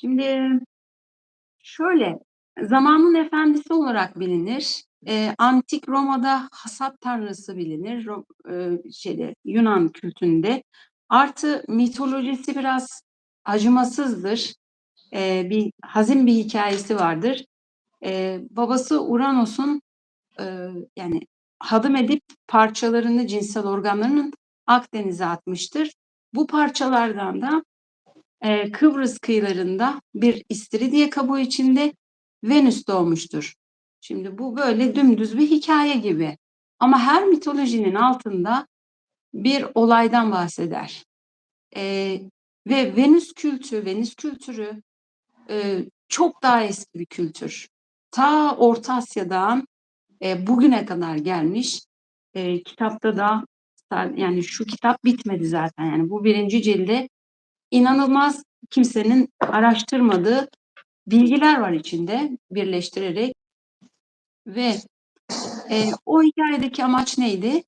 Şimdi şöyle, zamanın efendisi olarak bilinir. Eee, antik Roma'da hasat tanrısı bilinir. Ro eee, şeyde, Yunan kültünde. Artı mitolojisi biraz acımasızdır. Eee, bir hazin bir hikâyesi vardır. Eee, babası Uranos'un, eee, yani hadım edip parçalarını, cinsel organlarının Akdeniz'e atmıştır. Bu parçalardan da, eee, Kıbrıs kıyılarında bir istiridye kabuğu içinde Venüs doğmuştur. Şimdi bu böyle dümdüz bir hikâye gibi ama her mitolojinin altında bir olaydan bahseder. Eee, ve Venüs kültü, Venüs kültürü, eee, çok daha eski bir kültür. Ta Orta Asya'dan, eee, bugüne kadar gelmiş. Eee, kitapta da yani şu kitap bitmedi zaten yani bu 1. cildi inanılmaz kimsenin araştırmadığı bilgiler var içinde birleştirerek. Ve, eee, o hikâyedeki amaç neydi?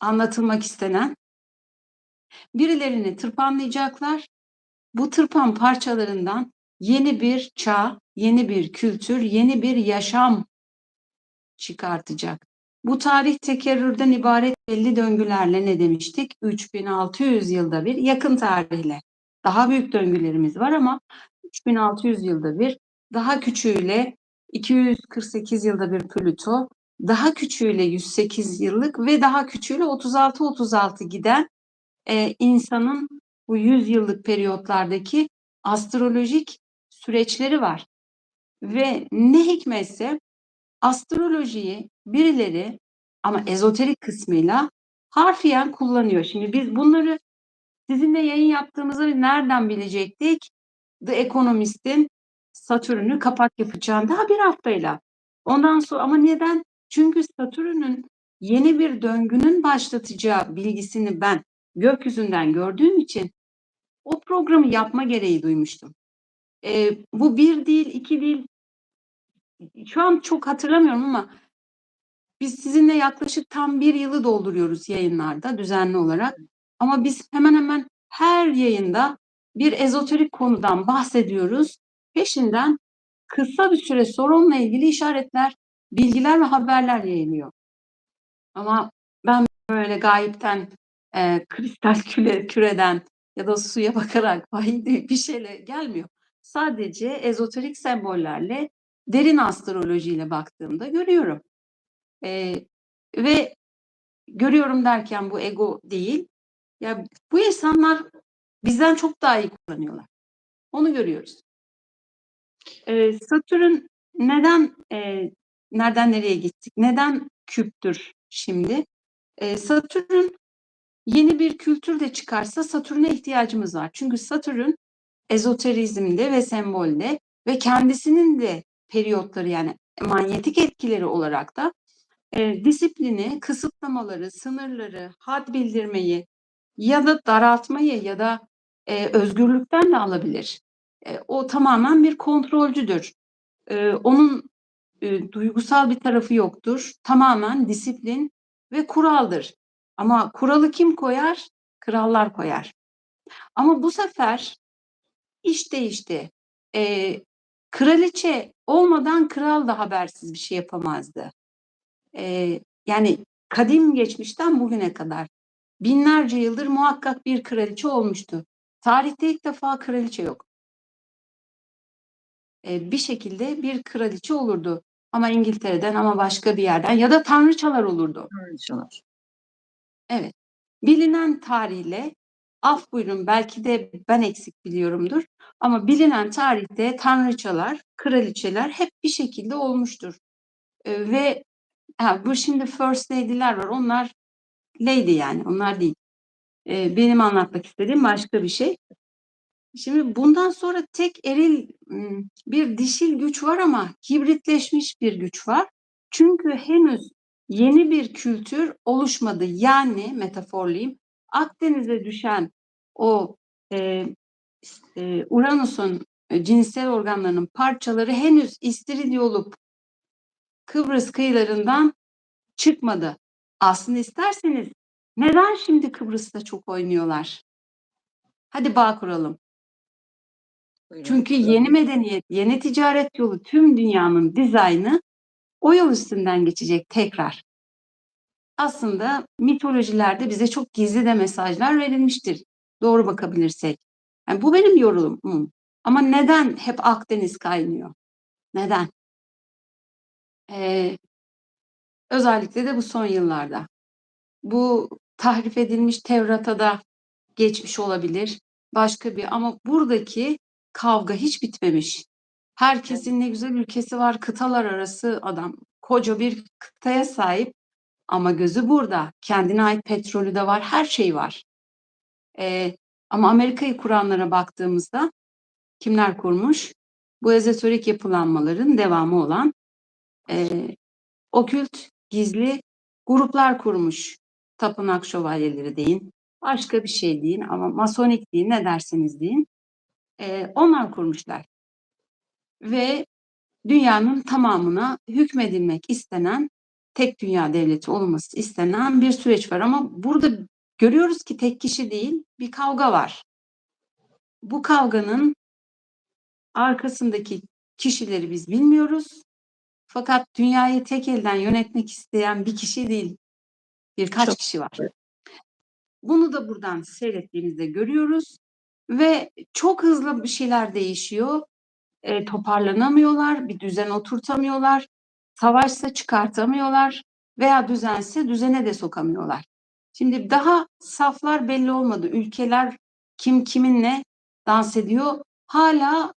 Anlatılmak istenen. Birilerini tırpanlayacaklar. Bu tırpan parçalarından yeni bir çağ, yeni bir kültür, yeni bir yaşam çıkartacak. Bu tarih tekerrürden ibaret belli döngülerle ne demiştik? 3600 yılda bir, yakın tarihle. Daha büyük döngülerimiz var ama 3600 yılda bir, daha küçüğüyle 248 yılda bir Plüto, daha küçüğüyle 108 yıllık ve daha küçüğüyle 36-36 giden, eee, insanın bu 100 yıllık periyotlardaki astrolojik süreçleri var. Ve ne hikmetse astrolojiyi birileri ama ezoterik kısmıyla harfiyen kullanıyor. Şimdi biz bunları sizinle yayın yaptığımızı nereden bilecektik? The Economist'in Satürn'ü kapak yapacağını daha bir haftayla. Ondan sonra ama neden? Çünkü Satürn'ün yeni bir döngünün başlatacağı bilgisini ben gökyüzünden gördüğüm için o programı yapma gereği duymuştum. Eee, bu 1 değil, 2 değil. Şu an çok hatırlamıyorum ama biz sizinle yaklaşık tam 1 yılı dolduruyoruz yayınlarda düzenli olarak. Ama biz hemen hemen her yayında bir ezoterik konudan bahsediyoruz. Peşinden kısa bir süre sonra onunla ilgili işaretler, bilgiler ve haberler yayılıyor. Ama ben böyle gayipten, eee, kristal küle küreden ya da suya bakarak bir şeyle gelmiyor. Sadece ezoterik sembollerle, derin astrolojiyle baktığımda görüyorum. Eee, ve görüyorum derken bu ego değil. Ya, bu insanlar bizden çok daha iyi kullanıyorlar. Onu görüyoruz. Eee, Satürn neden, eee, nereden nereye gittik? Neden küptür şimdi? Eee, Satürn yeni bir kültür de çıkarsa Satürn'e ihtiyacımız var. Çünkü Satürn ezoterizmde ve sembolde ve kendisinin de periyotları yani manyetik etkileri olarak da, eee, disiplini, kısıtlamaları, sınırları, had bildirmeyi ya da daraltmayı ya da, eee, özgürlükten de alabilir. Eee, o tamamen bir kontrolcüdür. Eee, onun, eee, duygusal bir tarafı yoktur. Tamamen disiplin ve kuraldır. Ama kuralı kim koyar? Krallar koyar. Ama bu sefer iş değişti. Eee, kraliçe olmadan kral da habersiz bir şey yapamazdı. Eee, yani kadim geçmişten bugüne kadar binlerce yıldır muhakkak bir kraliçe olmuştu. Tarihte ilk defa kraliçe yok. Eee, bir şekilde bir kraliçe olurdu. Ama İngiltere'den ama başka bir yerden ya da tanrıçalar olurdu. Tanrıçalar. Evet. Bilinen tarihle af buyurun belki de ben eksik biliyorumdur ama bilinen tarihte tanrıçalar, kraliçeler hep bir şekilde olmuştur. Eee, ve ha, bu şimdi first lady'ler var. Onlar lady yani, onlar değil. Eee, benim anlatmak istediğim başka bir şey. Şimdi bundan sonra tek eril, bir dişil güç var ama hibritleşmiş bir güç var. Çünkü henüz yeni bir kültür oluşmadı. Yani metaforlayayım, Akdeniz'e düşen o, eee, eee, Uranüs'ün, eee, cinsel organlarının parçaları henüz istiridye olup Kıbrıs kıyılarından çıkmadı. Aslında isterseniz neden şimdi Kıbrıs'ta çok oynuyorlar? Hadi bağ kuralım. Buyurun. Çünkü yeni medeniyet, yeni ticaret yolu tüm dünyanın dizaynı o yol üstünden geçecek tekrar. Aslında mitolojilerde bize çok gizli de mesajlar verilmiştir. Doğru bakabilirsek. Yani bu benim yorumum. Ama neden hep Akdeniz kaynıyor? Neden? Ee, özellikle de bu son yıllarda. Bu tahrif edilmiş Tevrat'a da geçmiş olabilir. Başka bir ama buradaki kavga hiç bitmemiş. Herkesin ne güzel ülkesi var, kıtalar arası adam. Koca bir kıtaya sahip ama gözü burada. Kendine ait petrolü de var, her şey var. Ee, ama Amerika'yı kuranlara baktığımızda kimler kurmuş? Bu ezoterik yapılanmaların devamı olan e, okült, gizli gruplar kurmuş. Tapınak şövalyeleri deyin, başka bir şey deyin ama masonik deyin, ne derseniz deyin. E, onlar kurmuşlar. Ve dünyanın tamamına hükmedilmek istenen, tek dünya devleti olması istenen bir süreç var. Ama burada görüyoruz ki tek kişi değil, bir kavga var. Bu kavganın arkasındaki kişileri biz bilmiyoruz. Fakat dünyayı tek elden yönetmek isteyen bir kişi değil, birkaç Çok kişi var. Bunu da buradan seyrettiğimizde görüyoruz ve çok hızlı bir şeyler değişiyor. E, toparlanamıyorlar, bir düzen oturtamıyorlar. Savaşsa çıkartamıyorlar veya düzense düzene de sokamıyorlar. Şimdi daha saflar belli olmadı. Ülkeler kim kiminle dans ediyor hala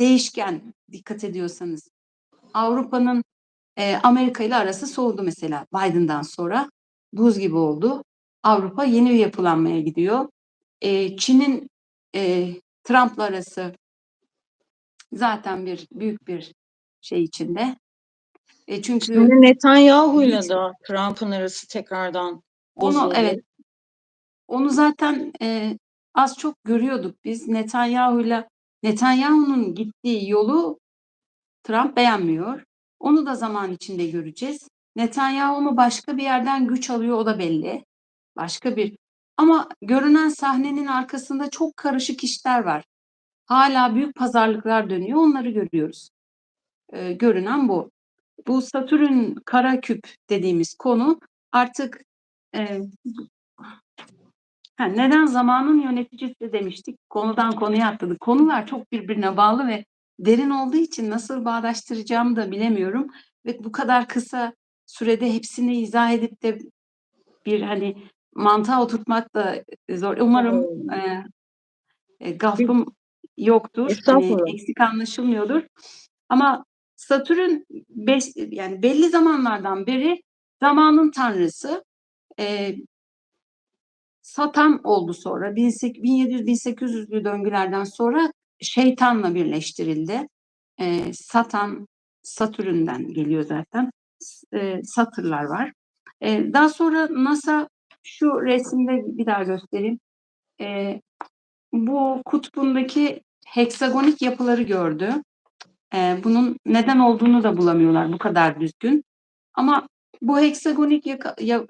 değişken dikkat ediyorsanız. Avrupa'nın e, Amerika ile arası soğudu mesela Biden'dan sonra. Buz gibi oldu. Avrupa yeni bir yapılanmaya gidiyor. E, Çin'in e, Trump'la arası zaten bir büyük bir şey içinde. E, çünkü Netanyahu'yla da Trump'ın arası tekrardan onu bozuldu. evet onu zaten e, az çok görüyorduk biz. Netanyahu'yla Netanyahu'nun gittiği yolu Trump beğenmiyor. Onu da zaman içinde göreceğiz. Netanyahu mu başka bir yerden güç alıyor o da belli. Başka bir ama görünen sahnenin arkasında çok karışık işler var. Hala büyük pazarlıklar dönüyor. Onları görüyoruz. Ee, görünen bu. Bu Satürn kara küp dediğimiz konu artık e, ha, neden zamanın yöneticisi demiştik. Konudan konuya atladık. Konular çok birbirine bağlı ve derin olduğu için nasıl bağdaştıracağımı da bilemiyorum. Ve bu kadar kısa sürede hepsini izah edip de bir hani mantığa oturtmak da zor. Umarım e, e, gafım yoktur. Hani eksik anlaşılmıyordur. Ama Satürn beş, yani belli zamanlardan beri zamanın tanrısı. E, Satan oldu sonra 1700-1800'lü döngülerden sonra şeytanla birleştirildi. E, Satan Satürn'den geliyor zaten. E, satırlar var. E, daha sonra NASA şu resimde bir daha göstereyim. E, bu kutbundaki heksagonik yapıları gördü. E, bunun neden olduğunu da bulamıyorlar bu kadar düzgün. Ama bu heksagonik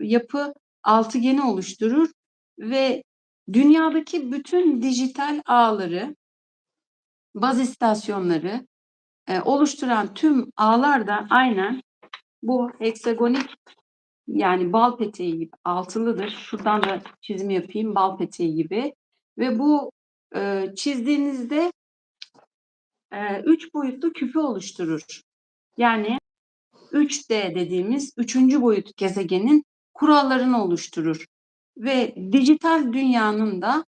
yapı altıgeni oluşturur ve dünyadaki bütün dijital ağları, baz istasyonları e, oluşturan tüm ağlar da aynen bu heksagonik yani bal peteği gibi altılıdır. Şuradan da çizim yapayım bal peteği gibi. Ve bu e, çizdiğinizde e, üç boyutlu küpü oluşturur. Yani 3D dediğimiz üçüncü boyut gezegenin kurallarını oluşturur. Ve dijital dünyanın da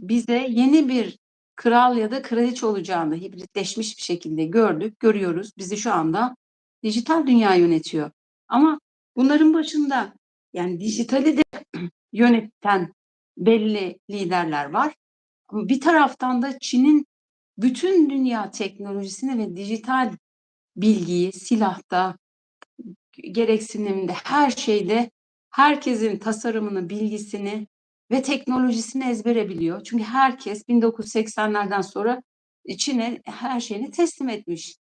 bize yeni bir kral ya da kraliçe olacağını hibritleşmiş bir şekilde gördük, görüyoruz. Bizi şu anda dijital dünya yönetiyor. Ama bunların başında yani dijitali de yöneten belli liderler var. Bir taraftan da Çin'in bütün dünya teknolojisini ve dijital bilgiyi silahta, gereksinimde, her şeyde herkesin tasarımını, bilgisini ve teknolojisini ezbere biliyor. Çünkü herkes 1980'lerden sonra Çin'e her şeyini teslim etmiş.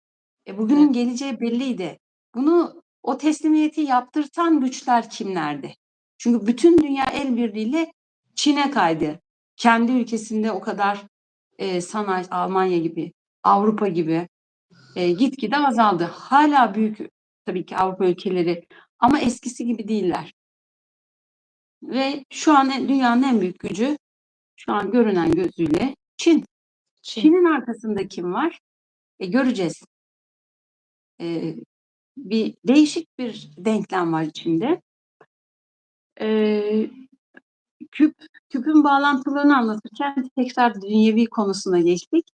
E bugünün geleceği belliydi. Bunu o teslimiyeti yaptırtan güçler kimlerdi? Çünkü bütün dünya el birliğiyle Çin'e kaydı. Kendi ülkesinde o kadar eee, sanayi Almanya gibi, Avrupa gibi, eee, gitgide azaldı. Hâlâ büyük tabii ki Avrupa ülkeleri ama eskisi gibi değiller. Ve şu an dünyanın en büyük gücü, şu an görünen gözüyle Çin. Çin. Çin'in arkasında kim var? E, göreceğiz. Eee, bir değişik bir denklem var içinde. Eee, küp küpün bağlantılarını anlatırken tekrar dünyevi konusuna geçtik.